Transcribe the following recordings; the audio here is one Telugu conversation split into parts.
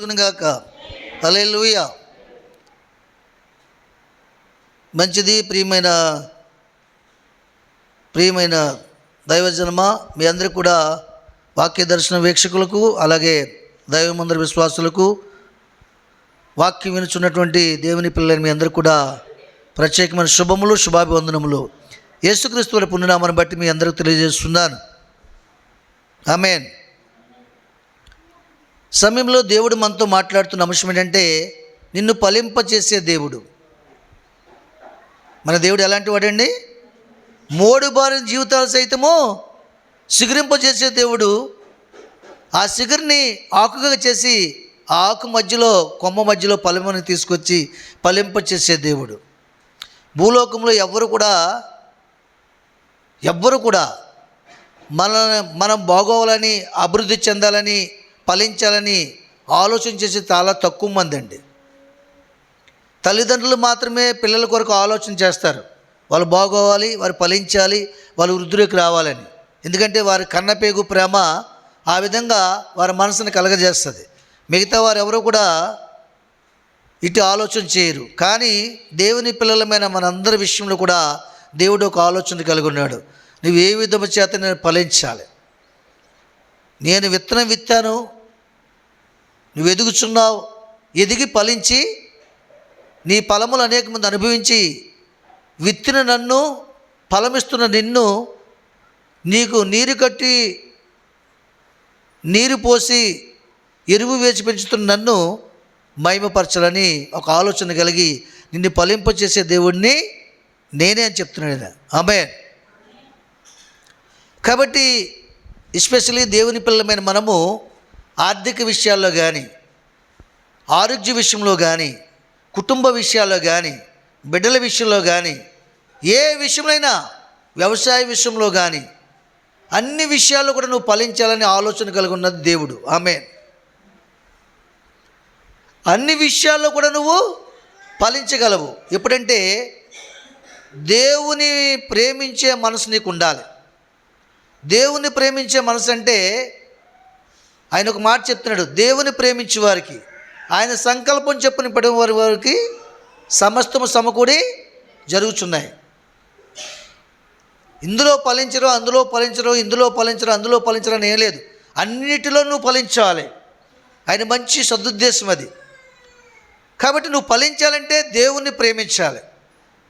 గాక. హల్లెలూయా. మంచిది ప్రియమైన ప్రియమైన దైవజన్మ మీ అందరికీ కూడా వాక్య దర్శన వీక్షకులకు అలాగే దైవమందర విశ్వాసులకు వాక్యం వినుచున్నటువంటి దేవుని పిల్లలు మీ అందరికీ కూడా ప్రత్యేకమైన శుభములు శుభాభివందనములు. యేసుక్రీస్తువుల పుణ్యనామాన్ని బట్టి మీ అందరికీ తెలియజేస్తున్నాను. ఆమెన్. సమయంలో దేవుడు మనతో మాట్లాడుతున్న అంశం ఏంటంటే నిన్ను ఫలింపచేసే దేవుడు. మన దేవుడు ఎలాంటి వాడండి? మోడు బారిన జీవితాలు సైతము సిగురింపజేసే దేవుడు. ఆ సిగురిని ఆకుగా చేసి ఆ ఆకు మధ్యలో కొమ్మ మధ్యలో ఫలముని తీసుకొచ్చి ఫలింపచేసే దేవుడు. భూలోకంలో ఎవ్వరు కూడా ఎవ్వరు కూడా మన మనం బాగోవాలని అభివృద్ధి చెందాలని ఫలించాలని ఆలోచన చేసి చాలా తక్కువ మంది అండి. తల్లిదండ్రులు మాత్రమే పిల్లల కొరకు ఆలోచన చేస్తారు. వాళ్ళు బాగోవాలి వారు ఫలించాలి వాళ్ళు వృద్ధులకు రావాలని. ఎందుకంటే వారి కన్నపేగు ప్రేమ ఆ విధంగా వారి మనసును కలగజేస్తుంది. మిగతా వారు ఎవరు కూడా ఇటు ఆలోచన చేయరు. కానీ దేవుని పిల్లలమైన మనందరి విషయంలో కూడా దేవుడు ఒక ఆలోచన కలిగి ఉన్నాడు. నువ్వు ఏ విధము చేత నేను ఫలించాలి? నేను విత్తనం విత్తాను నువ్వు ఎదుగుచున్నావు ఎదిగి ఫలించి నీ ఫలములు అనేక మంది అనుభవించి విత్తిన నన్ను ఫలమిస్తున్న నిన్ను నీకు నీరు కట్టి నీరు పోసి ఎరువు వేచి పెంచుతున్న నన్ను మహిమపరచాలని ఒక ఆలోచన కలిగి నిన్ను ఫలింపచేసే దేవుణ్ణి నేనే అని చెప్తున్నాడు ఆమె కాబట్టి ఎస్పెషలీ దేవుని పిల్లమైన మనము ఆర్థిక విషయాల్లో కానీ ఆరోగ్య విషయంలో కానీ కుటుంబ విషయాల్లో కానీ బిడ్డల విషయంలో కానీ ఏ విషయంలోనైనా వ్యవసాయ విషయంలో కానీ అన్ని విషయాల్లో కూడా నువ్వు ఫలించాలని ఆలోచన కలిగి ఉన్నది దేవుడు. ఆమె అన్ని విషయాల్లో కూడా నువ్వు ఫలించగలవు. ఎప్పుడంటే దేవుని ప్రేమించే మనసు నీకు ఉండాలి. దేవుని ప్రేమించే మనసు అంటే ఆయన ఒక మాట చెప్తున్నాడు దేవుని ప్రేమించే వారికి. ఆయన సంకల్పం చెప్పుని పడిన వారి వారికి సమస్తము సమకూడి జరుగుతున్నాయి ఇందులో ఫలించరు అందులో ఫలించరు ఇందులో ఫలించరు అందులో ఫలించరు అని ఏం లేదు. అన్నిటిలో నువ్వు ఫలించాలి. ఆయన మంచి సదుద్దేశం అది. కాబట్టి నువ్వు ఫలించాలంటే దేవుణ్ణి ప్రేమించాలి.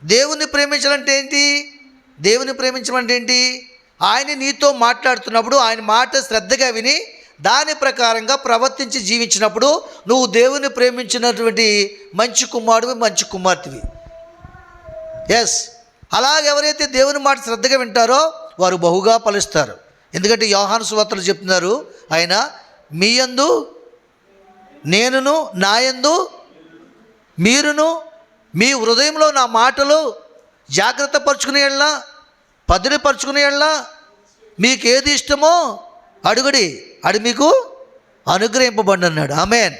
దేవుణ్ణి ప్రేమించాలంటే ఏంటి? దేవుని ప్రేమించడం అంటే ఏంటి? ఆయన నీతో మాట్లాడుతున్నప్పుడు ఆయన మాట శ్రద్ధగా విని దాని ప్రకారంగా ప్రవర్తించి జీవించినప్పుడు నువ్వు దేవుని ప్రేమించినటువంటి మంచి కుమారుడివి మంచి కుమార్తెవి. ఎస్ అలాగెవరైతే దేవుని మాట శ్రద్ధగా వింటారో వారు బహుగా ఫలిస్తారు. ఎందుకంటే యోహాను సువార్తలు చెప్తున్నారు ఆయన మీ యందు నేనును నాయందు మీరును మీ హృదయంలో నా మాటలు జాగ్రత్త పరుచుకునే వెళ్ళా పదిలిపరుచుకునే వెళ్ళా మీకు ఏది ఇష్టమో అడుగుడి. అడి మీకు అనుగ్రహింపబడి అన్నాడు ఆమెన్.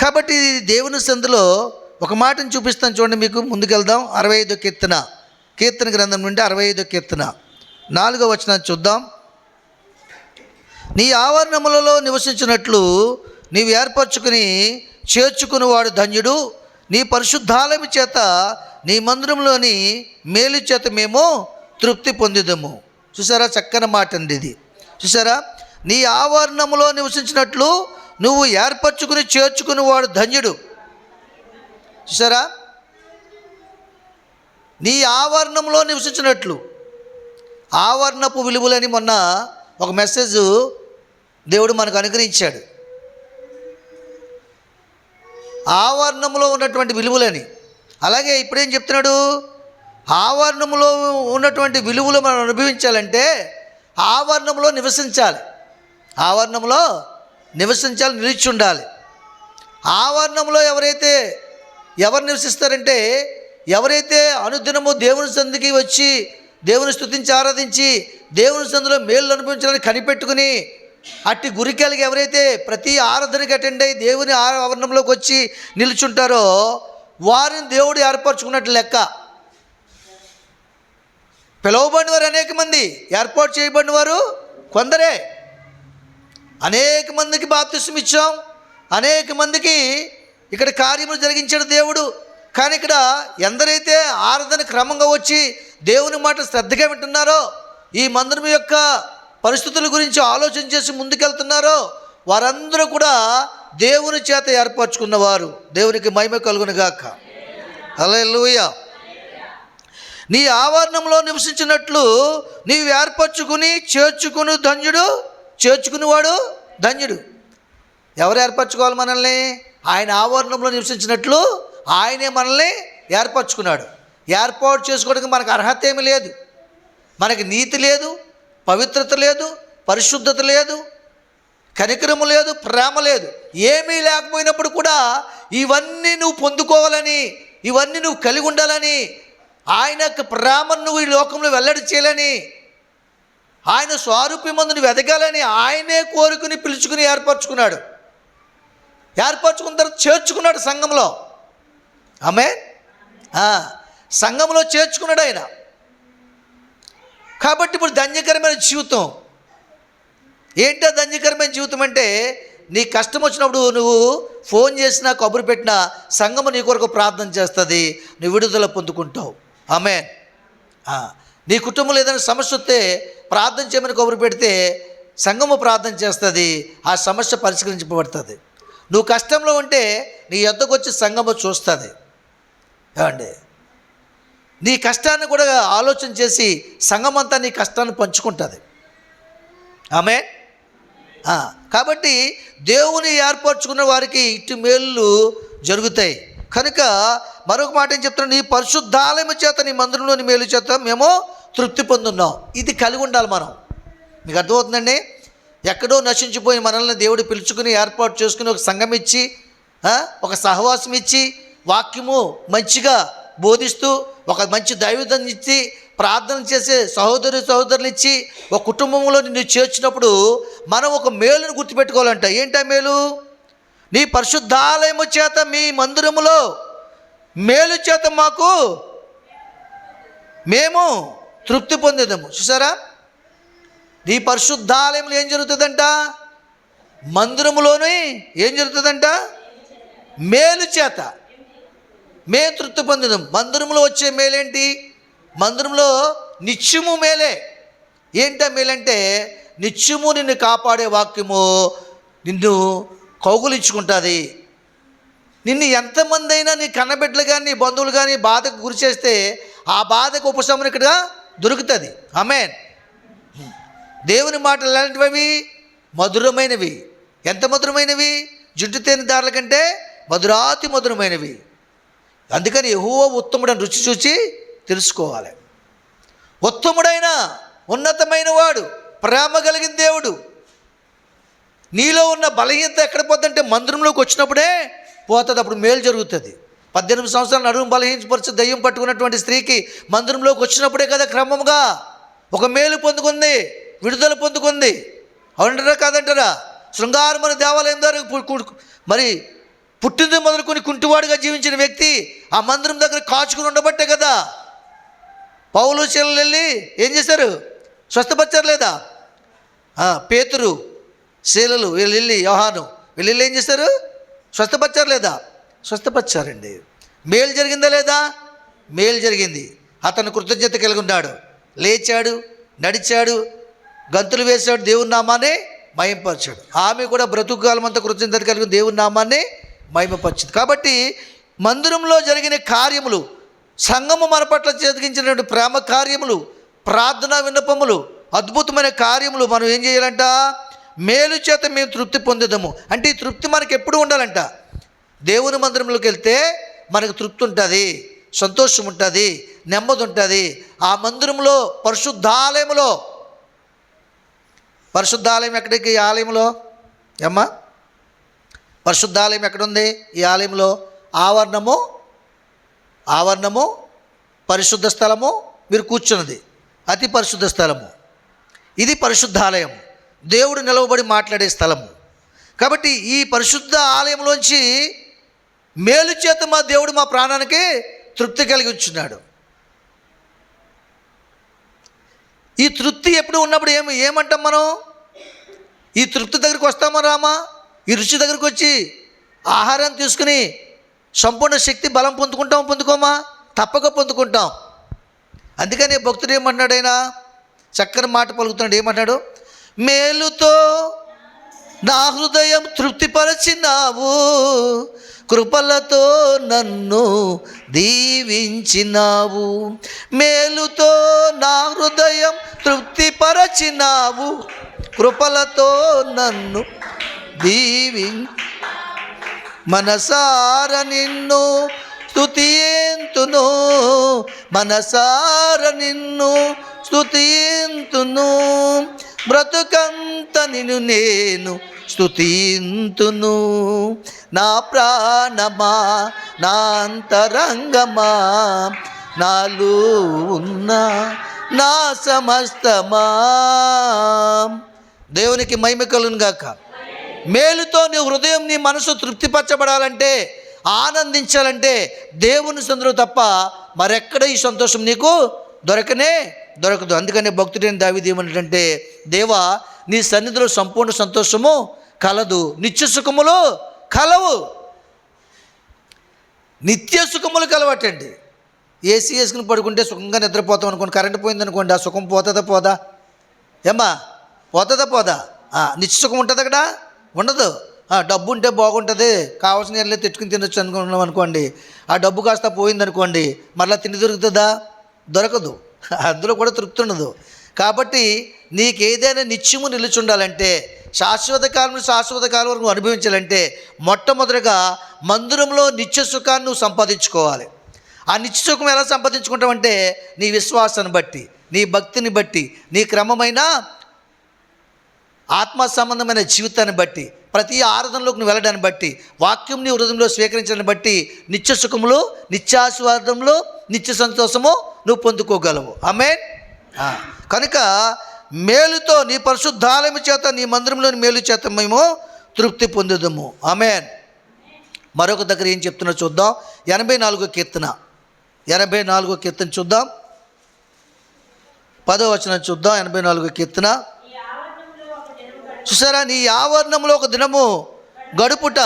కాబట్టి దేవుని సందులో ఒక మాటను చూపిస్తాను చూడండి మీకు ముందుకెళ్దాం. అరవై ఐదో కీర్తన. కీర్తన గ్రంథం నుండి అరవై ఐదో కీర్తన. నాలుగో వచనం చూద్దాం. నీ ఆవరణములలో నివసించినట్లు నీవు ఏర్పరచుకుని చేర్చుకునివాడు ధన్యుడు. నీ పరిశుద్ధాలమి చేత నీ మందిరంలోని మేలు చేత మేము తృప్తి పొందిదము. చూసారా? చక్కని మాట అండి ఇది. చూసారా? నీ ఆవరణములో నివసించినట్లు నువ్వు ఏర్పరచుకుని చేర్చుకుని వాడు ధన్యుడు. చూసారా? నీ ఆవరణంలో నివసించినట్లు. ఆవరణపు విలువలని మొన్న ఒక మెసేజ్ దేవుడు మనకు అనుగ్రహించాడు. ఆవరణంలో ఉన్నటువంటి విలువలని. అలాగే ఇప్పుడేం చెప్తున్నాడు? ఆవరణంలో ఉన్నటువంటి విలువలు మనం అనుభవించాలంటే ఆవరణంలో నివసించాలి. ఆవరణంలో నివసించాలి నిలిచి ఉండాలి. ఆవరణంలో ఎవరైతే ఎవరు నివసిస్తారంటే ఎవరైతే అనుదినము దేవుని సందుకి వచ్చి దేవుని స్థుతించి ఆరాధించి దేవుని సందులో మేలు అనుభవించాలని కనిపెట్టుకుని అట్టి గురికెళ్ళకి ఎవరైతే ప్రతి ఆరాధనకి అటెండ్ అయ్యి దేవుని ఆవరణంలోకి వచ్చి నిలుచుంటారో వారిని దేవుడు ఏర్పరచుకున్నట్లు లెక్క. పిలువబడిన వారు అనేక మంది. ఏర్పాటు చేయబడిన వారు కొందరే. అనేక మందికి బాప్తిసం ఇచ్చాం. అనేక మందికి ఇక్కడ కార్యములు జరిగించాడు దేవుడు. కానీ ఇక్కడ ఎందరైతే ఆరాధన క్రమంగా వచ్చి దేవుని మాట శ్రద్ధగా వింటున్నారో ఈ మందిరం యొక్క పరిస్థితుల గురించి ఆలోచన చేసి ముందుకెళ్తున్నారో వారందరూ కూడా దేవుని చేత ఏర్పరచుకున్నవారు. దేవునికి మహిమ కలుగునుగాక హల్లెలూయా. నీ ఆవరణంలో నివసించినట్లు నీవు ఏర్పరచుకుని చేర్చుకుని ధన్యుడు చేర్చుకునేవాడు ధన్యుడు. ఎవరు ఏర్పరచుకోవాలి మనల్ని? ఆయన ఆవరణంలో నివసించినట్లు ఆయనే మనల్ని ఏర్పరచుకున్నాడు. ఏర్పాటు చేసుకోవడానికి మనకు అర్హత ఏమి లేదు. మనకి నీతి లేదు పవిత్రత లేదు పరిశుద్ధత లేదు కనికరము లేదు ప్రేమ లేదు. ఏమీ లేకపోయినప్పుడు కూడా ఇవన్నీ నువ్వు పొందుకోవాలని ఇవన్నీ నువ్వు కలిగి ఉండాలని ఆయన యొక్క ప్రేమను నువ్వు ఈ లోకంలో వెల్లడి చేయాలని ఆయన స్వారూప్యం మందు నువ్వు ఎదగాలని ఆయనే కోరుకుని పిలుచుకుని ఏర్పరచుకున్నాడు. ఏర్పరచుకున్న తర్వాత చేర్చుకున్నాడు సంఘంలో. ఆమె సంఘంలో చేర్చుకున్నాడు ఆయన. కాబట్టి ఇప్పుడు ధన్యకరమైన జీవితం. ఏంటో ధన్యకరమైన జీవితం అంటే నీ కష్టం వచ్చినప్పుడు నువ్వు ఫోన్ చేసినా కబురు పెట్టినా సంఘము నీ కొరకు ప్రార్థన చేస్తుంది నువ్వు విడుదల పొందుకుంటావు. ఆమె నీ కుటుంబంలో ఏదైనా సమస్య వస్తే ప్రార్థన చేయమని కబురు పెడితే సంఘము ప్రార్థన చేస్తుంది ఆ సమస్య పరిష్కరించబడుతుంది. నువ్వు కష్టంలో ఉంటే నీ ఎద్దకు వచ్చి సంఘము చూస్తుంది. ఏమండి? నీ కష్టాన్ని కూడా ఆలోచన చేసి సంఘమంతా నీ కష్టాన్ని పంచుకుంటుంది. ఆమె కాబట్టి దేవుని ఏర్పరచుకున్న వారికి ఇటు మేళ్ళు జరుగుతాయి. కనుక మరొక మాట ఏం చెప్తున్నా? నీ పరిశుద్ధాలయము చేత నీ మందిరంలోని మేలు చేత మేము తృప్తి పొందున్నాం. ఇది కలిగి ఉండాలి మనం. మీకు అర్థమవుతుందండి? ఎక్కడో నశించిపోయి మనల్ని దేవుడు పిలుచుకుని ఏర్పాటు చేసుకుని ఒక సంఘం ఇచ్చి ఒక సహవాసం ఇచ్చి వాక్యము మంచిగా బోధిస్తూ ఒక మంచి దైవదాన్ని ఇచ్చి ప్రార్థన చేసే సహోదరి సహోదరులు ఇచ్చి ఒక కుటుంబంలో నిన్ను చేర్చినప్పుడు మనం ఒక మేలును గుర్తుపెట్టుకోవాలంట. ఏంటా మేలు? నీ పరిశుద్ధాలయము చేత మీ మందిరములో మేలు చేత మాకు మేము తృప్తి పొందేదాము చూసారా? నీ పరిశుద్ధాలయంలో ఏం జరుగుతుందంట? మందిరములోని ఏం జరుగుతుందంట? మేలు చేత మే తృప్తి పొందిదాం మందిరంలో వచ్చే మేలేంటి? మందిరంలో నిత్యము మేలే. ఏంట మేలంటే నిత్యము నిన్ను కాపాడే వాక్యము నిన్ను కౌగులించుకుంటుంది. నిన్ను ఎంతమంది అయినా నీ కన్నబిడ్డలు కానీ నీ బంధువులు కానీ బాధకు గురి చేస్తే ఆ బాధకు ఉపశమనం ఇక్కడ దొరుకుతుంది. అమేన్ దేవుని మాటలు ఎలాంటివి మధురమైనవి. ఎంత మధురమైనవి? జుట్టు తేనె దారుల కంటే మధురాతి మధురమైనవి. అందుకని ఎహువ ఉత్తముడని రుచి చూచి తెలుసుకోవాలి. ఉత్తముడైన ఉన్నతమైన వాడు ప్రేమ కలిగిన దేవుడు నీలో ఉన్న బలహీనత ఎక్కడ పోతుందంటే మందిరంలోకి వచ్చినప్పుడే పోతుంది అప్పుడు మేలు జరుగుతుంది. పద్దెనిమిది సంవత్సరాలు నడుము బలహీనపరిచి దయ్యం పట్టుకున్నటువంటి స్త్రీకి మందిరంలోకి వచ్చినప్పుడే కదా క్రమంగా ఒక మేలు పొందుకుంది విడుదల పొందుకుంది. అవునంటారా కాదంటారా? శృంగారమైన దేవాలయం ద్వారా మరి పుట్టింది మొదలుకొని కుంటివాడుగా జీవించిన వ్యక్తి ఆ మందిరం దగ్గర కాచుకుని ఉండబట్టే కదా. పౌలు శీలలు వెళ్ళి ఏం చేశారు? స్వస్థపరిచారు లేదా? పేతురు శీలలు వీళ్ళు వెళ్ళి యోహాను. వీళ్ళు ఏం చేశారు? స్వస్థపరిచారు లేదా స్వస్థపరిచారండి. మేలు జరిగిందా లేదా? మేలు జరిగింది. అతను కృతజ్ఞత కలిగి ఉన్నాడు. లేచాడు నడిచాడు గంతులు వేశాడు దేవుని నామాన్ని మహింపరిచాడు. ఆమె కూడా బ్రతుకుకాలం అంతా కృతజ్ఞత కలిగిన దేవుని నామాన్ని మహిమపరిచింది. కాబట్టి మందిరంలో జరిగిన కార్యములు సంగము మన పట్ల జరిగించినటువంటి ప్రేమ కార్యములు ప్రార్థనా విన్నపములు అద్భుతమైన కార్యములు మనం ఏం చేయాలంట? మేలు చేత మేము తృప్తి పొందేదము. అంటే ఈ తృప్తి మనకి ఎప్పుడు ఉండాలంట. దేవుని మందిరంలోకి వెళ్తే మనకు తృప్తి ఉంటుంది సంతోషం ఉంటుంది నెమ్మది ఉంటుంది. ఆ మందిరంలో పరిశుద్ధాలయంలో పరిశుద్ధాలయం ఎక్కడికి? ఈ ఆలయంలో? ఏమ్మా? పరిశుద్ధాలయం ఎక్కడుంది? ఈ ఆలయంలో ఆవరణము ఆవరణము పరిశుద్ధ స్థలము మీరు కూర్చున్నది. అతి పరిశుద్ధ స్థలము. ఇది పరిశుద్ధాలయం. దేవుడు నిలవబడి మాట్లాడే స్థలము. కాబట్టి ఈ పరిశుద్ధ ఆలయంలోంచి మేలు చేత మా దేవుడు మా ప్రాణానికి తృప్తి కలిగి ఉంచున్నాడు. ఈ తృప్తి ఎప్పుడు ఉన్నప్పుడు ఏమి ఏమంటాం మనం? ఈ తృప్తి దగ్గరికి వస్తామా రామా? ఈ రుచి దగ్గరికి వచ్చి ఆహారం తీసుకుని సంపూర్ణ శక్తి బలం పొందుకుంటాం పొందుకోమా? తప్పక పొందుకుంటాం. అందుకని భక్తుడు ఏమంటున్నాడు ఆయన? చక్కని మాట పలుకుతున్నాడు. ఏమన్నాడు మేలుతో నా హృదయం తృప్తిపరచినావు. కృపలతో నన్ను దీవించినావు. మేలుతో నా హృదయం తృప్తిపరచినావు. కృపలతో నన్ను దీవి. మనసార నిన్ను స్తుతియంతును. మనసార నిన్ను స్తుతియంతును. బ్రతుకంత నిను నేను స్తుతింతును. నా ప్రాణమా నా అంతరంగమా నాలో ఉన్న నా సమస్తమా. దేవునికి మైమికలును గాక. మేలుతో నీ హృదయం నీ మనసు తృప్తిపరచబడాలంటే ఆనందించాలంటే దేవుని సందులో తప్ప మరెక్కడ ఈ సంతోషం నీకు దొరకనే దొరకదు. అందుకని భక్తుడైన దావిది ఏమంటే దేవా నీ సన్నిధిలో సంపూర్ణ సంతోషము కలదు. నిత్య సుఖములు కలవు. నిత్య సుఖములు కలవటండి. ఏసీ వేసుకుని పడుకుంటే సుఖంగా నిద్రపోతాం అనుకోండి. కరెంట్ పోయిందనుకోండి. ఆ సుఖం పోతుందా పోదా? ఏమ్మా పోతుందా పోదా? నిత్య సుఖం ఉంటుంది అక్కడ? ఉండదు. డబ్బు ఉంటే బాగుంటుంది. కావాల్సిన ఎల్లే తెచ్చుకుని తినొచ్చు అనుకున్నాం అనుకోండి. ఆ డబ్బు కాస్త పోయిందనుకోండి మరలా తిండి దొరుకుతుందా? దొరకదు. అందులో కూడా తృప్తి ఉండదు. కాబట్టి నీకేదైనా నిత్యము నిలుచుండాలంటే శాశ్వత కాలం శాశ్వత కాలం వరకు అనుభవించాలంటే మొట్టమొదటిగా మందిరంలో నిత్య సుఖాన్ని నువ్వు సంపాదించుకోవాలి. ఆ నిత్య సుఖం ఎలా సంపాదించుకుంటావంటే నీ విశ్వాసాన్ని బట్టి నీ భక్తిని బట్టి నీ క్రమమైన ఆత్మ సంబంధమైన జీవితాన్ని బట్టి ప్రతి ఆరాధనలోకి నువ్వు వెళ్ళడాన్ని బట్టి వాక్యం నీ హృదయంలో స్వీకరించడాన్ని బట్టి నిత్య సుఖంలో నిత్యాస్వాదంలో నిత్య సంతోషము నువ్వు పొందుకోగలవు. ఆమె కనుక మేలుతో నీ పరిశుద్ధాలయం చేత నీ మందిరంలోని మేలు చేత మేము తృప్తి పొందుదము. ఆమెన్? మరొక దగ్గర ఏం చెప్తున్నా చూద్దాం. ఎనభై నాలుగో కీర్తన. ఎనభై నాలుగో కీర్తన చూద్దాం. పదో వచనం చూద్దాం ఎనభై నాలుగో కీర్తన. చూసారా నీ ఆవరణంలో ఒక దినము గడుపుట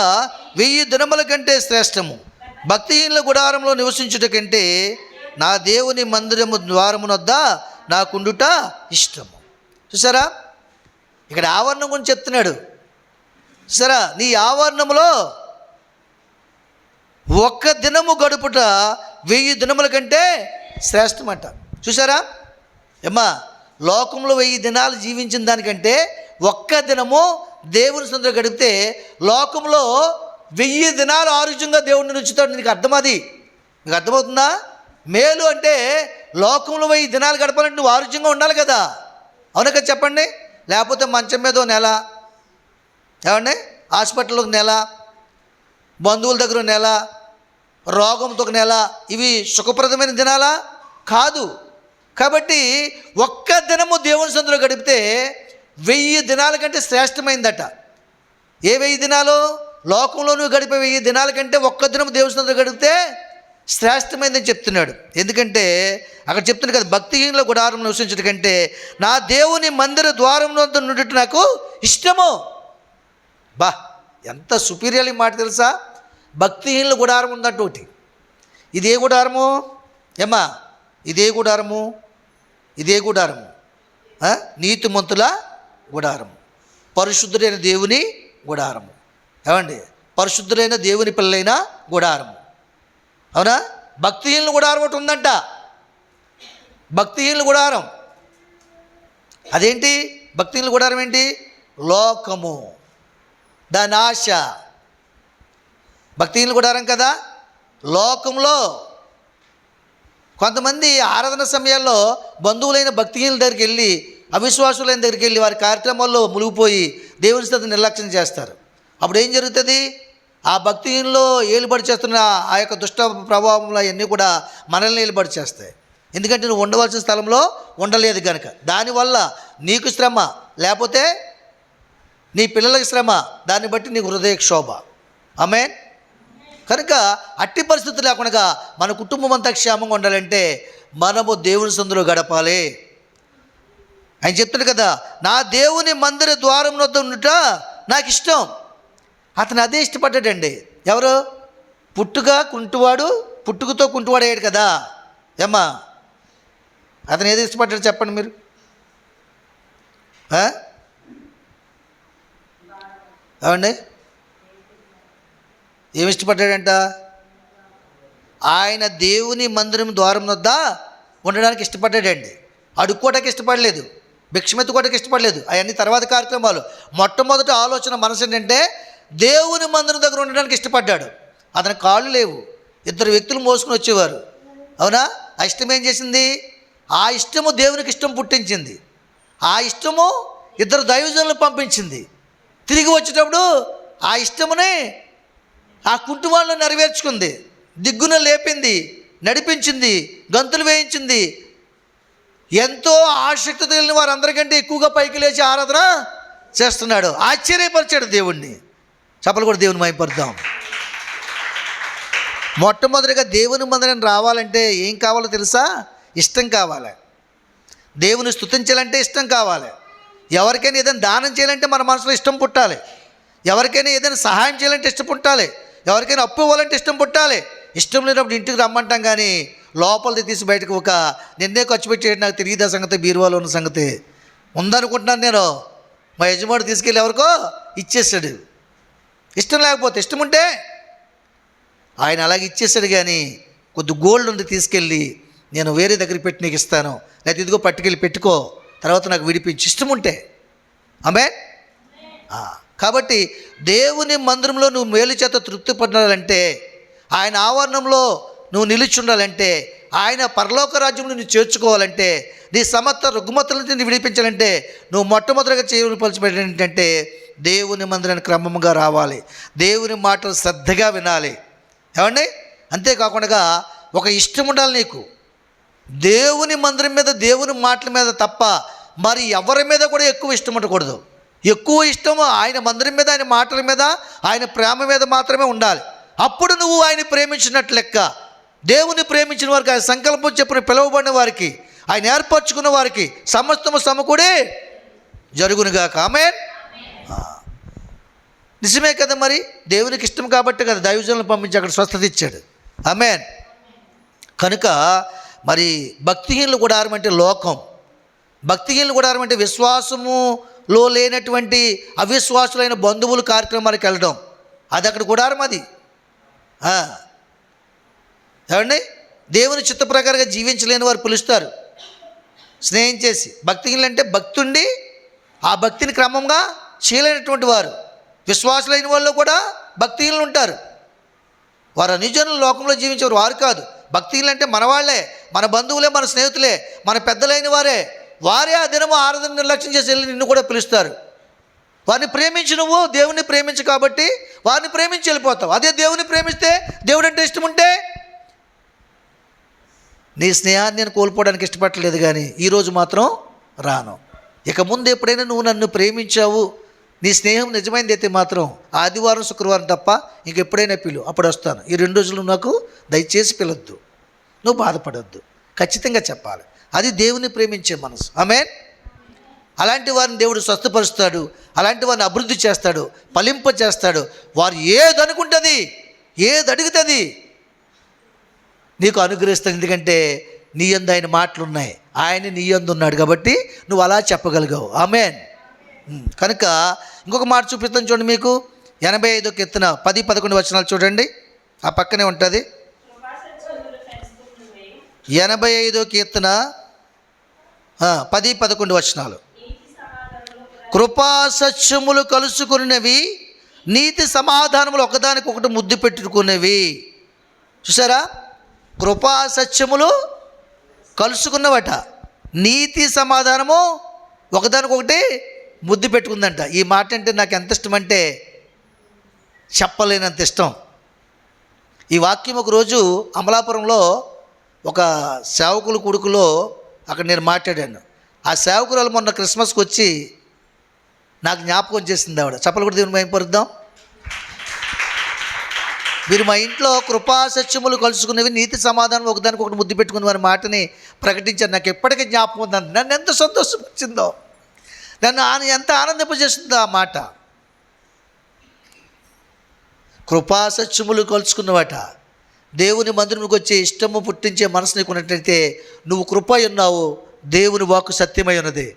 వెయ్యి దినముల కంటే శ్రేష్టము. భక్తిహీనుల గుడారంలో నివసించుట కంటే నా దేవుని మందిరము ద్వారమునొద్ద నాకుండుట ఇష్టము. చూసారా? ఇక్కడ ఆవరణం గురించి చెప్తున్నాడు. చూసారా? నీ ఆవరణములో ఒక్క దినము గడుపుట వెయ్యి దినముల కంటే శ్రేష్టమంట. చూసారా? ఏమ్మా లోకంలో వెయ్యి దినాలు జీవించిన దానికంటే ఒక్క దినము దేవుని సందులో గడిపితే లోకంలో వెయ్యి దినాలు ఆరోగ్యంగా దేవుడిని నుంచుతాడు నీకు అర్థమది నీకు అర్థమవుతుందా? మేలు అంటే లోకంలో వెయ్యి దినాలు గడపాలంటే నువ్వు ఆరోగ్యంగా ఉండాలి కదా. అవునా కదా చెప్పండి? లేకపోతే మంచం మీద నెల ఏమండి? హాస్పిటల్లో నెల బంధువుల దగ్గర నెల రోగంతో ఒక నెల ఇవి సుఖప్రదమైన దినాలా? కాదు. కాబట్టి ఒక్క దినము దేవుని సందులో గడిపితే వెయ్యి దినాల కంటే శ్రేష్టమైందట. ఏ వెయ్యి దినాలు? లోకంలో నువ్వు గడిపే వెయ్యి దినాల కంటే ఒక్క దినం దేవుని గడిపితే శ్రేష్టమైందని చెప్తున్నాడు. ఎందుకంటే అక్కడ చెప్తున్నాడు కదా భక్తిహీనుల గుడారం నివసించడం కంటే నా దేవుని మందిర ద్వారంలో నుండి నాకు ఇష్టము. బా ఎంత సుపీరియల్ మాట తెలుసా? భక్తిహీనుల గుడారం ఉందంట ఒకటి. ఇదే గుడారము? ఏమ్మా ఇదే గుడారము? ఇదే గుడారము? నీతిమంతుల గుడారము. పరిశుద్ధుడైన దేవుని గుడారము. ఏమండి? పరిశుద్ధులైన దేవుని పిల్లలైన గుడారము. అవునా? భక్తిహీనుల గుడారం ఒకటి ఉందంట. భక్తిహీనుల గుడారం. అదేంటి? భక్తిహీనుల గుడారం ఏంటి? లోకము. దాని ఆశ. భక్తిహీనుల గుడారం కదా? లోకంలో కొంతమంది ఆరాధన సమయాల్లో బంధువులైన భక్తిహీనుల దగ్గరికి వెళ్ళి అవిశ్వాసులైన దగ్గరికి వెళ్ళి వారి కార్యక్రమాల్లో మునిగిపోయి దేవుని స్థితి నిర్లక్ష్యం చేస్తారు. అప్పుడు ఏం జరుగుతుంది? ఆ భక్తిలో ఏలుబడి చేస్తున్న ఆ యొక్క దుష్ట ప్రభావంలో అవన్నీ కూడా మనల్ని ఏలుబడి చేస్తాయి ఎందుకంటే నువ్వు ఉండవలసిన స్థలంలో ఉండలేదు కనుక దానివల్ల నీకు శ్రమ లేకపోతే నీ పిల్లలకి శ్రమ దాన్ని బట్టి నీకు హృదయ క్షోభ ఆమె కనుక అట్టి పరిస్థితి లేకుండా మన కుటుంబం అంతా క్షేమంగా ఉండాలంటే మనము దేవుని సందులో గడపాలి. ఆయన చెప్తాడు కదా నా దేవుని మందిర ద్వారం వద్ద ఉండుట నాకు ఇష్టం అతను అదే ఇష్టపడ్డాడండి. ఎవరు? పుట్టుగా కుంటువాడు పుట్టుకతో కుంటువాడు అయ్యాడు కదా. ఏమ్మా? అతను ఏది ఇష్టపడ్డాడు చెప్పండి మీరు? ఏమండి? ఏమి ఇష్టపడ్డాడంట? ఆయన దేవుని మందిరం ద్వారం వద్ద ఉండడానికి ఇష్టపడ్డాడండి. అడుక్కోవడానికి ఇష్టపడలేదు. భిక్షమెత్తుకోవడానికి ఇష్టపడలేదు. అవన్నీ తర్వాత కార్యక్రమాలు. మొట్టమొదటి ఆలోచన మనసు ఏంటంటే దేవుని మందిరం దగ్గర ఉండడానికి ఇష్టపడ్డాడు. అతని కాళ్ళు లేవు. ఇద్దరు వ్యక్తులు మోసుకుని వచ్చేవారు. అవునా? ఆ ఇష్టం ఏం చేసింది? ఆ ఇష్టము దేవునికి ఇష్టం పుట్టించింది. ఆ ఇష్టము ఇద్దరు దైవజనులు పంపించింది. తిరిగి వచ్చేటప్పుడు ఆ ఇష్టముని ఆ కుంటువాళ్ళు నెరవేర్చుకుంది. దిగ్గున లేపింది నడిపించింది గంతులు వేయించింది. ఎంతో ఆసక్తి తెలియని వారందరికంటే ఎక్కువగా పైకి లేచి ఆరాధన చేస్తున్నాడు. ఆశ్చర్యపరిచాడు దేవుణ్ణి. చెప్పలు కూడా దేవుని మైపడతాం మొట్టమొదటిగా దేవుని మందిరం రావాలంటే ఏం కావాలో తెలుసా? ఇష్టం కావాలి. దేవుని స్థుతించాలంటే ఇష్టం కావాలి. ఎవరికైనా ఏదైనా దానం చేయాలంటే మన మనసులో ఇష్టం పుట్టాలి. ఎవరికైనా ఏదైనా సహాయం చేయాలంటే ఇష్టం పుట్టాలి. ఎవరికైనా అప్పు ఇవ్వాలంటే ఇష్టం పుట్టాలి. ఇష్టం లేనప్పుడు ఇంటికి రమ్మంటాం కానీ లోపలిది తీసి బయటకు ఒక నిన్నే ఖర్చు పెట్టేది నాకు తెలియదు ఆ సంగతి? బీరువాలో ఉన్న సంగతి. ఉందనుకుంటున్నాను నేను. మా యజమాని తీసుకెళ్ళి ఎవరికో ఇచ్చేసాడు. ఇష్టం లేకపోతే ఇష్టం ఉంటే ఆయన అలాగే ఇచ్చేసాడు కానీ కొద్ది గోల్డ్ ఉంది తీసుకెళ్ళి నేను వేరే దగ్గర పెట్టి నీకు ఇస్తాను. లేకపోతే ఇదిగో పట్టుకెళ్ళి పెట్టుకో. తర్వాత నాకు విడిపించి. ఇష్టం ఉంటే ఆమె కాబట్టి దేవుని మందిరంలో నువ్వు మేలు చేత తృప్తి పడాలంటే ఆయన ఆవరణంలో నువ్వు నిలిచి ఉండాలంటే ఆయన పరలోక రాజ్యంలో నువ్వు చేర్చుకోవాలంటే నీ సమర్థ రుగ్మతల నుంచి విడిపించాలంటే నువ్వు మొట్టమొదటిగా చేయవలసిపెట్టిన ఏంటంటే దేవుని మందిరానికి క్రమంగా రావాలి. దేవుని మాటలు శ్రద్ధగా వినాలి. ఏమండి? అంతేకాకుండా ఒక ఇష్టం ఉండాలి నీకు. దేవుని మందిరం మీద దేవుని మాటల మీద తప్ప మరి ఎవరి మీద కూడా ఎక్కువ ఇష్టం ఉండకూడదు. ఎక్కువ ఇష్టము ఆయన మందిరం మీద ఆయన మాటల మీద ఆయన ప్రేమ మీద మాత్రమే ఉండాలి. అప్పుడు నువ్వు ఆయన ప్రేమించినట్లు లెక్క. దేవుని ప్రేమించిన వారికి ఆయన సంకల్పం చెప్పిన పిలువబడిన వారికి ఆయన ఏర్పరచుకున్న వారికి సమస్తము సమకూడే జరుగునుగా కామెన్ నిజమే కదా మరి? దేవునికి ఇష్టం కాబట్టి కదా దైవజనులు పంపించి అక్కడ స్వస్థత ఇచ్చాడు. ఆమెన్. కనుక మరి భక్తిహీనులు గుడారం అంటే లోకం. భక్తిహీనులు గుడారం అంటే విశ్వాసములో లేనటువంటి అవిశ్వాసులైన బంధువులు కార్యక్రమాలకు వెళ్ళడం. అది అక్కడ గుడారం అది ఏమండి? దేవుని చిత్త ప్రకారంగా జీవించలేని వారు పిలుస్తారు. స్నేహం చేసి. భక్తిహీనులు అంటే భక్తుండి ఆ భక్తిని క్రమంగా చేయలేనటువంటి వారు. విశ్వాసులైన వాళ్ళు కూడా భక్తిహీనులు ఉంటారు. వారు అనుజనులు లోకంలో జీవించేవారు వారు కాదు. భక్తిహీనులు అంటే మన వాళ్ళే మన బంధువులే మన స్నేహితులే మన పెద్దలైన వారే. వారే ఆ దినము ఆరాధన నిర్లక్ష్యం చేసి వెళ్ళి నిన్ను కూడా పిలుస్తారు. వారిని ప్రేమించి నువ్వు దేవుని ప్రేమించు కాబట్టి వారిని ప్రేమించి వెళ్ళిపోతావు. అదే దేవుని ప్రేమిస్తే దేవుడు అంటే ఇష్టం ఉంటే నీ స్నేహాన్ని నేను కోల్పోవడానికి ఇష్టపడలేదు కానీ ఈరోజు మాత్రం రాను. ఇక ముందు ఎప్పుడైనా నువ్వు నన్ను ప్రేమించావు నీ స్నేహం నిజమైంది అయితే మాత్రం ఆదివారం శుక్రవారం తప్ప ఇంకెప్పుడైనా పిలు. అప్పుడు వస్తాను. ఈ రెండు రోజులు నాకు దయచేసి పిలొద్దు. నువ్వు బాధపడొద్దు. ఖచ్చితంగా చెప్పాలి. అది దేవుని ప్రేమించే మనసు. ఆమె అలాంటి వారిని దేవుడు స్వస్థపరుస్తాడు. అలాంటి వారిని అభివృద్ధి చేస్తాడు. ఫలింప చేస్తాడు. వారు ఏది అనుకుంటుంది ఏది అడుగుతుంది నీకు అనుగ్రహిస్తాను ఎందుకంటే నీ యందు ఆయన మాటలు ఉన్నాయి ఆయన నీ యందు ఉన్నాడు కాబట్టి నువ్వు అలా చెప్పగలిగావు. ఆమెన్? కనుక ఇంకొక మాట చూపిస్తాను చూడండి మీకు. ఎనభై ఐదు కెత్తిన పది పదకొండు వచనాలు చూడండి. ఆ పక్కనే ఉంటుంది. ఎనభై ఐదో కీర్తన పది పదకొండు వచనాలు. కృపా సత్యములు కలుసుకున్నవి నీతి సమాధానములు ఒకదానికొకటి ముద్దు పెట్టుకునేవి చూసారా? కృపా సత్యములు కలుసుకున్నవట. నీతి సమాధానము ఒకదానికొకటి ముద్దు పెట్టుకుందంట. ఈ మాట అంటే నాకు ఎంత ఇష్టం అంటే చెప్పలేనంత ఇష్టం. ఈ వాక్యం ఒక రోజు అమలాపురంలో ఒక సేవకుల కొడుకులో అక్కడ నేను మాట్లాడాను. ఆ సేవకురాలు మొన్న క్రిస్మస్కి వచ్చి నాకు జ్ఞాపకం చేసింది ఆవిడ. చెప్పలు కూడా దేవుని భయపరుద్దాం మీరు మా ఇంట్లో కృపా సత్యములు కలుసుకునేవి నీతి సమాధానం ఒకదానికి ఒకటి ముద్దు పెట్టుకుని వారి మాటని ప్రకటించారు. నాకు ఎప్పటికీ జ్ఞాపకం ఉందని నన్ను ఎంత సంతోషపరిచిందో. నన్ను ఆన ఎంత ఆనందింపజేస్తుంది ఆ మాట. కృపాసత్యములు కలుసుకున్నవాట దేవుని మందిరంకి వచ్చే ఇష్టము పుట్టించే మనసు నీకు నువ్వు కృప ఉన్నావు దేవుని వాక్కు సత్యమై ఉన్నది.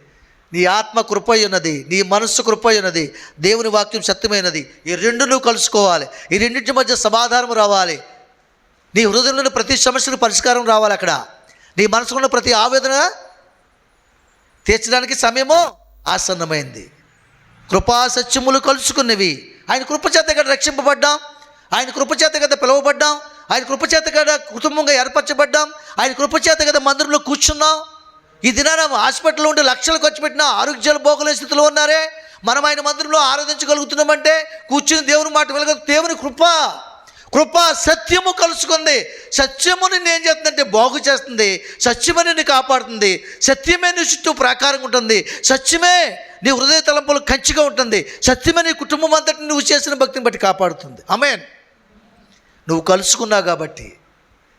నీ ఆత్మ కృప ఉన్నది నీ మనస్సు కృప ఉన్నది దేవుని వాక్యం సత్యమైనది ఈ రెండు నువ్వు కలుసుకోవాలి. ఈ రెండింటి మధ్య సమాధానం రావాలి. నీ హృదయంలో ప్రతి సమస్యకు పరిష్కారం రావాలి అక్కడ. నీ మనసులో ప్రతి ఆవేదన తీర్చడానికి సమయము ఆసన్నమైంది. కృపా సత్యములు కలుసుకున్నవి. ఆయన కృపచేత కదా రక్షింపబడ్డాం. ఆయన కృపచేత కదా పిలువబడ్డాం. ఆయన కృపచేత కదా కుటుంబంగా ఏర్పరచబడ్డాం. ఆయన కృపచేత కదా మందిరంలో కూర్చున్నాం. ఈ దినాన హాస్పిటల్లో ఉండి లక్షలు ఖర్చు పెట్టిన ఆరోగ్యాలు పోగలే స్థితిలో ఉన్నారే. మనం ఆయన మందిరంలో ఆరాధించగలుగుతున్నామంటే కూర్చుని దేవుని మాట వెలగ దేవుని కృప. కృప సత్యము కలుసుకుంది. సత్యముని నేను చేస్తుందంటే బాగు చేస్తుంది. సత్యమే నిన్ను కాపాడుతుంది. సత్యమే నీ చుట్టూ ప్రాకారం ఉంటుంది. సత్యమే నీ హృదయ తలంపులు కంచిగా ఉంటుంది. సత్యమే నీ కుటుంబం అంతటి నువ్వు చేసిన భక్తిని బట్టి కాపాడుతుంది. అమేన్ నువ్వు కలుసుకున్నావు కాబట్టి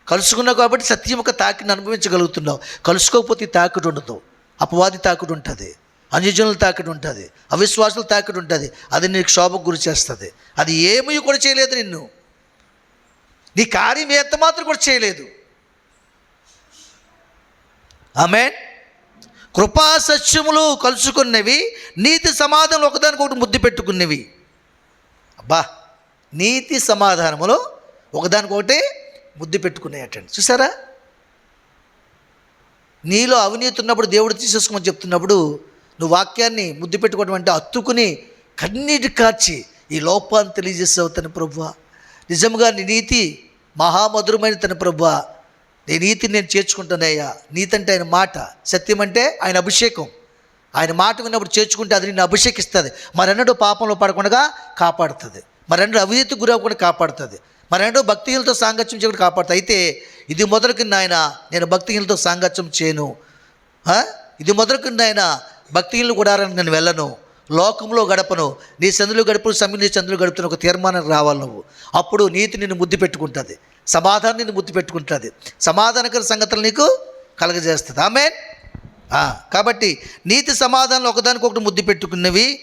కలుసుకున్నావు కాబట్టి సత్యం యొక్క తాకిని అనుభవించగలుగుతున్నావు. కలుసుకోకపోతే ఈ ఉండదు. అపవాది తాకిడి ఉంటుంది. అన్యజనుల తాకిడి ఉంటుంది. అవిశ్వాసుల తాకిడి ఉంటుంది. అది నీకు శోభకు గురి చేస్తుంది. అది ఏమీ కూడా చేయలేదు నిన్ను. నీ కార్యం ఎంత మాత్రం కూడా చేయలేదు. ఆమె కృపా సత్యములు కలుసుకున్నవి నీతి సమాధానం ఒకదానికొకటి ముద్దు పెట్టుకున్నవి. అబ్బా నీతి సమాధానములు ఒకదానికొకటి ముద్దు పెట్టుకున్నాయటండి చూసారా? నీలో అవినీతి ఉన్నప్పుడు దేవుడు తీసేసుకోమని చెప్తున్నప్పుడు నువ్వు వాక్యాన్ని ముద్దు పెట్టుకోవడం అంటే అత్తుకుని కన్నీటి కార్చి ఈ లోపాన్ని తెలియజేసావు తన ప్రభువ. నిజంగా నీ నీతి మహామధురమైన తన ప్రభు నీ నీతిని నేను చేర్చుకుంటానయ్యా నీతి అంటే ఆయన మాట. సత్యం అంటే ఆయన అభిషేకం. ఆయన మాట విన్నప్పుడు చేర్చుకుంటే అది నిన్ను అభిషేకిస్తుంది. మరెన్నడూ పాపంలో పడకుండా కాపాడుతుంది. మరెన్నడూ అవినీతి గురవకుండా కాపాడుతుంది. మరెన్నడూ భక్తిహీనతో సాంగత్యం చేయకుండా కాపాడుతుంది. అయితే ఇది మొదలుకి నాయన నేను భక్తిహీనతో సాంగత్యం చేయను. ఇది మొదలుకి నాయన భక్తిహీనులు కూడా నేను వెళ్ళను. లోకంలో గడపను నీ చంద్రులు గడుపు సమయం నీ సందులు గడుపుతున్న ఒక తీర్మానం రావాలి నువ్వు. అప్పుడు నీతి నిన్ను ముద్దు పెట్టుకుంటుంది. సమాధానం నిన్ను ముద్దు పెట్టుకుంటుంది. సమాధానకర సంగతులు నీకు కలగజేస్తుంది. ఆమె కాబట్టి నీతి సమాధానం ఒకదానికొకటి ముద్దు పెట్టుకున్నవి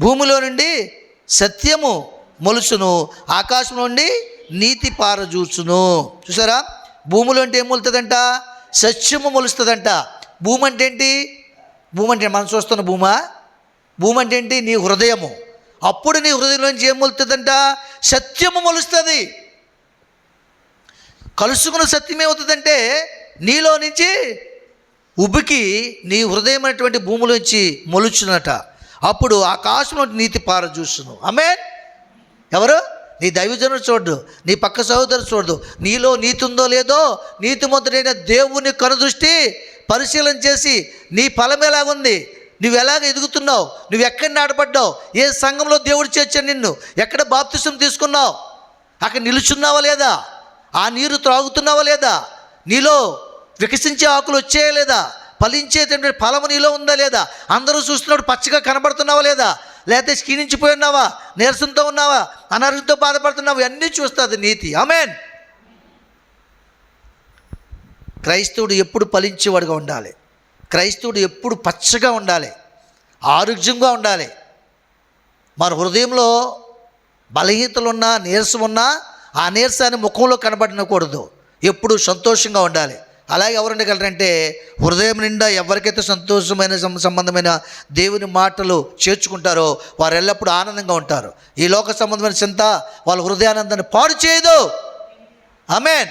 భూమిలో నుండి సత్యము మొలుసును ఆకాశం నుండి నీతి పారజూచును. చూసారా? భూమిలో అంటే ఏం మొలుతుందంట? సత్యము మొలుస్తుందంట. భూమి అంటే ఏంటి? భూమి అంటే మనం చూస్తున్న భూమా? భూమి అంటే ఏంటి నీ హృదయము. అప్పుడు నీ హృదయంలోంచి ఏం మొలుతుందంట? సత్యము మొలుస్తుంది. కలుసుకున్న సత్యం ఏమవుతుందంటే నీలో నుంచి ఉబికి నీ హృదయమైనటువంటి భూమిలోంచి మొలుచునట. అప్పుడు ఆకాశంలో నీతి పార చూస్తున్నావు ఆమె ఎవరు? నీ దైవజనుడు చూడు నీ పక్క సహోదరు చూడదు నీలో నీతి ఉందో లేదో నీతి మొదలైన దేవుని కనుదృష్టి పరిశీలన చేసి నీ ఫలం ఎలాగుంది నువ్వు ఎలాగ ఎదుగుతున్నావు? నువ్వు ఎక్కడ నాటపడ్డావు ఏ సంఘంలో దేవుడు చేర్చాడు నిన్ను? ఎక్కడ బాప్తిసం తీసుకున్నావు? అక్కడ నిలుచున్నావా లేదా? ఆ నీరు త్రాగుతున్నావా లేదా? నీలో వికసించే ఆకులు వచ్చాయా లేదా? ఫలించేటటువంటి ఫలము నీలో ఉందా లేదా? అందరూ చూస్తున్నప్పుడు పచ్చగా కనబడుతున్నావా లేదా? లేకపోతే క్షీణించిపోయి ఉన్నావా? నీరసంతో ఉన్నావా? అనారోగ్యంతో బాధపడుతున్నావా? అన్నీ చూస్తుంది నీతి. ఆమెన్ క్రైస్తవుడు ఎప్పుడు ఫలించేవాడుగా ఉండాలి. క్రైస్తవుడు ఎప్పుడు పచ్చగా ఉండాలి ఆరోగ్యంగా ఉండాలి. మన హృదయంలో బలహీనతలున్నా నీరసం ఉన్నా ఆ నీరసాన్ని ముఖంలో కనబడనకూడదు. ఎప్పుడు సంతోషంగా ఉండాలి. అలాగే ఎవరు ఉండగలరంటే హృదయం నిండా ఎవరికైతే సంతోషమైన సంబంధమైన దేవుని మాటలు చేర్చుకుంటారో వారు ఎల్లప్పుడూ ఆనందంగా ఉంటారు. ఈ లోక సంబంధమైన చింత వాళ్ళ హృదయానందాన్ని పాడు చేయదు. ఆమెన్.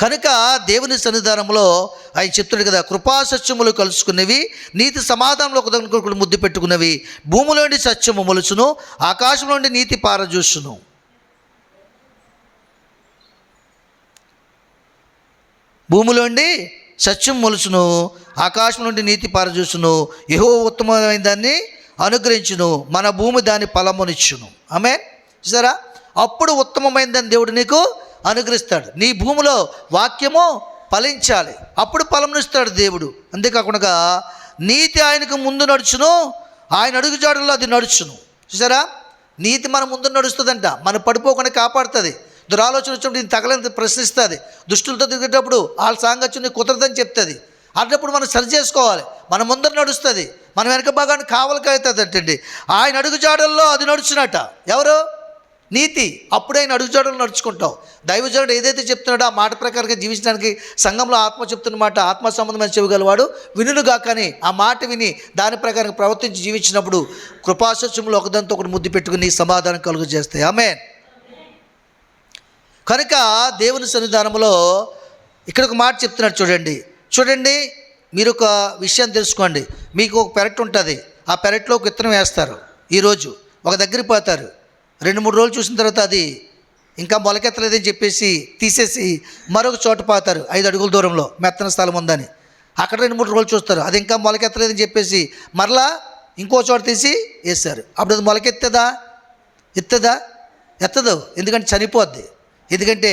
కనుక దేవుని సన్నిధానంలో ఆయన చెప్తున్నాడు కదా కృపాసత్యములు కలుసుకున్నవి నీతి సమాధానంలో ఒకదానికొకటి ముద్దు పెట్టుకున్నవి భూమిలోని సత్యము మొలుచును ఆకాశంలోని నీతి పారజూసును. భూమిలోండి సత్యం మొలుచును ఆకాశం నుండి నీతి పారజూసును యహో ఉత్తమమైన దాన్ని అనుగ్రహించును మన భూమి దాని ఫలమునిచ్చును. ఆమె చూసారా? అప్పుడు ఉత్తమమైన దాన్ని దేవుడు నీకు అనుగ్రహిస్తాడు. నీ భూమిలో వాక్యము ఫలించాలి. అప్పుడు ఫలమునిస్తాడు దేవుడు. అంతేకాకుండా నీతి ఆయనకు ముందు నడుచును. ఆయన అడుగుజాడల్లో అది నడుచును. చూసారా? నీతి మన ముందు నడుస్తుందంట. మనం పడిపోకుండా కాపాడుతుంది. దురాలోచన వచ్చినప్పుడు దీన్ని తగలని ప్రశ్నిస్తుంది. దుష్టులతో తిరిగేటప్పుడు వాళ్ళ సాంగత్యం నీకు కుదరదని చెప్తుంది. అన్నప్పుడు మనం సరి చేసుకోవాలి. మన ముందర నడుస్తుంది. మన వెనక భాగాన్ని కావలికి అవుతుంది అంటండి ఆయన అడుగుజాడల్లో అది నడుచునట. ఎవరు? నీతి అప్పుడే ఆయన అడుగుజాడలు నడుచుకుంటావు. దైవజనుడు ఏదైతే చెప్తున్నాడో ఆ మాట ప్రకారంగా జీవించడానికి సంఘంలో ఆత్మ చెప్తున్న మాట ఆత్మ సంబంధమైన చెవిగలవాడు వినులుగా కానీ ఆ మాట విని దాని ప్రకారం ప్రవర్తించి జీవించినప్పుడు కృపాసత్యములు ఒకదంతో ఒకటి ముద్దు పెట్టుకుని సమాధానం కలుగు చేస్తాయి. ఆమె కనుక దేవుని సన్నిధానంలో ఇక్కడ ఒక మాట చెప్తున్నాడు చూడండి. చూడండి మీరు ఒక విషయం తెలుసుకోండి. మీకు ఒక పెరట్ ఉంటుంది. ఆ పెరట్లో ఒక విత్తనం వేస్తారు. ఈరోజు ఒక దగ్గరికి పోతారు. రెండు మూడు రోజులు చూసిన తర్వాత అది ఇంకా మొలకెత్తలేదని చెప్పేసి తీసేసి మరొక చోట పోతారు ఐదు అడుగుల దూరంలో మెత్తన స్థలం ఉందని. అక్కడ రెండు మూడు రోజులు చూస్తారు అది ఇంకా మొలకెత్తలేదని చెప్పేసి మరలా ఇంకో చోట తీసి వేస్తారు. అప్పుడు అది మొలకెత్తదా? ఎత్తదా? ఎత్తదు ఎందుకంటే చనిపోద్ది. ఎందుకంటే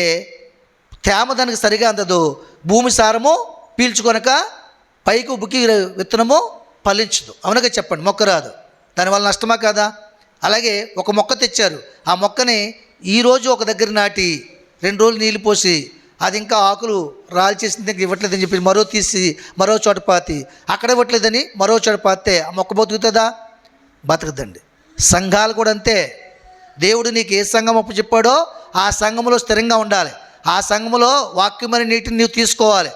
తేమ దానికి సరిగా అందదు భూమి సారము పీల్చుకొనక పైకి ఉబ్బుకి విత్తనము ఫలించదు. అవునగా చెప్పండి మొక్క రాదు. దానివల్ల నష్టమా కాదా? అలాగే ఒక మొక్క తెచ్చారు. ఆ మొక్కని ఈరోజు ఒక దగ్గర నాటి రెండు రోజులు నీళ్ళు పోసి అది ఇంకా ఆకులు రాల్చేసిన దగ్గర ఇవ్వట్లేదని చెప్పి మరో తీసి మరో చోట పాతి. అక్కడ ఇవ్వట్లేదని మరో చోట పాతే ఆ మొక్క బతుకుతుందా? బతకదండి. సంఘాలు కూడా అంతే. దేవుడు నీకు ఏ సంఘం అప్పు చెప్పాడో ఆ సంఘములో స్థిరంగా ఉండాలి. ఆ సంఘములో వాక్యమైన నీటిని నీవు తీసుకోవాలి.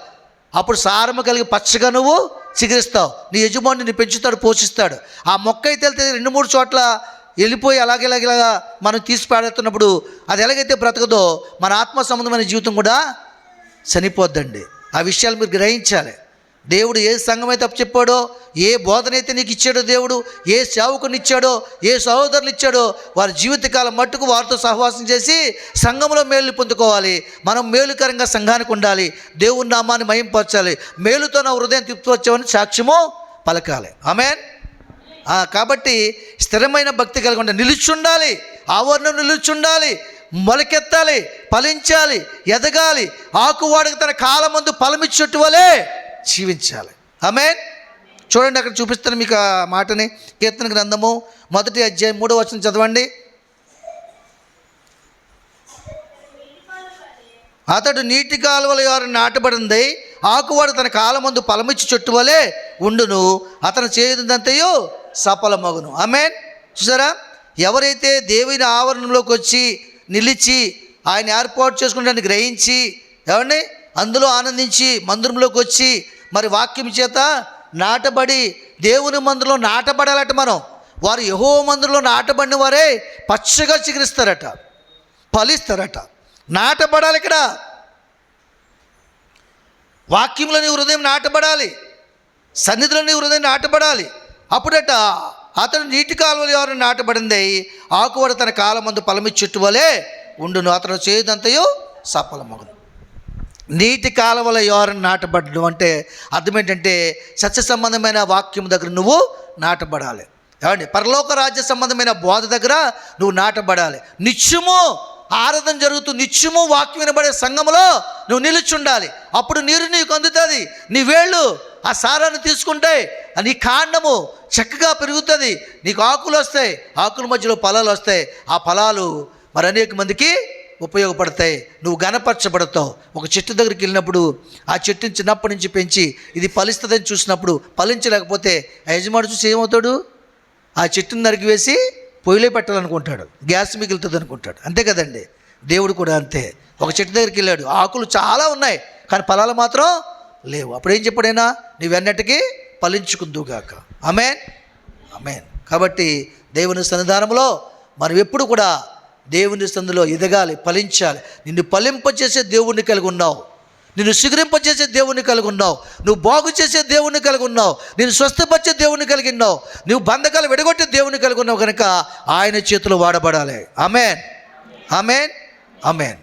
అప్పుడు సారము కలిగి పచ్చగా నువ్వు చిగురిస్తావు. నీ యజమానిని పెంచుతాడు పోషిస్తాడు. ఆ మొక్క అయితే వెళ్తే రెండు మూడు చోట్ల వెళ్ళిపోయి అలాగే ఇలాగ మనం తీసి పాడేస్తున్నప్పుడు అది ఎలాగైతే బ్రతకదో మన ఆత్మ సంబంధమైన జీవితం కూడా చనిపోద్దండి. ఆ విషయాలు మీరు గ్రహించాలి. దేవుడు ఏ సంఘమైతే అప్పు చెప్పాడో ఏ బోధనైతే నీకు ఇచ్చాడో దేవుడు ఏ సేవకుని ఇచ్చాడో ఏ సహోదరులు ఇచ్చాడో వారి జీవితకాలం మట్టుకు వారితో సహవాసం చేసి సంఘంలో మేలు పొందుకోవాలి. మనం మేలుకరంగా సంఘానికి ఉండాలి. దేవుని నామాన్ని మయంపరచాలి మేలుతో నా హృదయం తిప్పి వచ్చామని సాక్ష్యము పలకాలి. ఆమెన్. కాబట్టి స్థిరమైన భక్తి కలిగి ఉండాలి నిలుచుండాలి ఆవరణం నిలుచుండాలి మొలకెత్తాలి ఫలించాలి ఎదగాలి ఆకువాడికి తన కాలం ముందు ఫలమిచ్చేట్టు వలే జీవించాలి. ఆమె చూడండి అక్కడ చూపిస్తాను మీకు ఆ మాటని కీర్తన గ్రంథము మొదటి అధ్యాయం మూడో వచనం చదవండి. అతడు నీటి కాలువల ఎవరు నాటబడింది ఆకువాడు తన కాలమందు ఫలమిచ్చి చెట్టు వలె ఉండును అతను చేయదంతయో సఫలమగును. ఆమెన్. చూసారా? ఎవరైతే దేవుని ఆవరణంలోకి వచ్చి నిలిచి ఆయన ఏర్పాటు చేసుకుంటాన్ని గ్రహించి ఏమండి? అందులో ఆనందించి మందిరంలోకి వచ్చి మరి వాక్యం చేత నాటబడి దేవుని మందిరంలో నాటబడాలట మనం. వారు యహో మందిరంలో నాటబడిన వారే పచ్చగా చిగురిస్తారట ఫలిస్తారట. నాటబడాలి ఇక్కడ. వాక్యంలో నీ హృదయం నాటబడాలి. సన్నిధిలో నీ హృదయం నాటబడాలి. అప్పుడట అతను నీటి కాలువలు ఎవరు నాటబడింది. ఆకువాడు తన కాలమందు పలమి ఫలమిచ్చుట్టు వలె ఉండును. అతను చేయదంతయు సఫలమగును. నీటి కాలువల ఎవరిని నాటబడడం అంటే అర్థం ఏంటంటే సత్య సంబంధమైన వాక్యం దగ్గర నువ్వు నాటబడాలి. ఏమండి? పరలోక రాజ్య సంబంధమైన బోధ దగ్గర నువ్వు నాటబడాలి. నిత్యము ఆరాధన జరుగుతూ నిత్యము వాక్యం వినబడే సంఘములో నువ్వు నిలుచుండాలి. అప్పుడు నీరు నీకు అందుతుంది. నీ వేళ్ళు ఆ సారాన్ని తీసుకుంటాయి. ఆ నీ కాండము చక్కగా పెరుగుతుంది. నీకు ఆకులు వస్తాయి. ఆకుల మధ్యలో ఫలాలు వస్తాయి. ఆ ఫలాలు మరి అనేక మందికి ఉపయోగపడతాయి. నువ్వు గనపరచబడతావు ఒక చెట్టు దగ్గరికి వెళ్ళినప్పుడు ఆ చెట్టుని చిన్నప్పటి నుంచి పెంచి ఇది ఫలిస్తుందని చూసినప్పుడు ఫలించలేకపోతే ఆ యజమాని చూసి ఏమవుతాడు? ఆ చెట్టుని నరికివేసి పొయ్యిలో పెట్టాలనుకుంటాడు. గ్యాస్ మిగులుతుంది అనుకుంటాడు అంతే కదండి. దేవుడు కూడా అంతే. ఒక చెట్టు దగ్గరికి వెళ్ళాడు. ఆకులు చాలా ఉన్నాయి కానీ ఫలాలు మాత్రం లేవు. అప్పుడు ఏం చెప్పాడైనా నీవెన్నటికీ ఫలించుకుందుగాక అమెన్ అమెన్ కాబట్టి దేవుని సన్నిధానంలో మనం ఎప్పుడు కూడా దేవుని సందులో ఎదగాలి ఫలించాలి. నిన్ను ఫలింపచేసే దేవుణ్ణి కలిగి ఉన్నావు. నిన్ను శిఖరింపచేసే దేవుణ్ణి కలిగి ఉన్నావు. నువ్వు బాగు చేసే దేవుణ్ణి కలిగి ఉన్నావు. నేను స్వస్థపరిచే దేవుణ్ణి కలిగి ఉన్నావు. నువ్వు బంధకాలు విడగొట్టే దేవుని కలిగి ఉన్నావు కనుక ఆయన చేతిలో వాడబడాలి. ఆమెన్. ఆమెన్. ఆమెన్.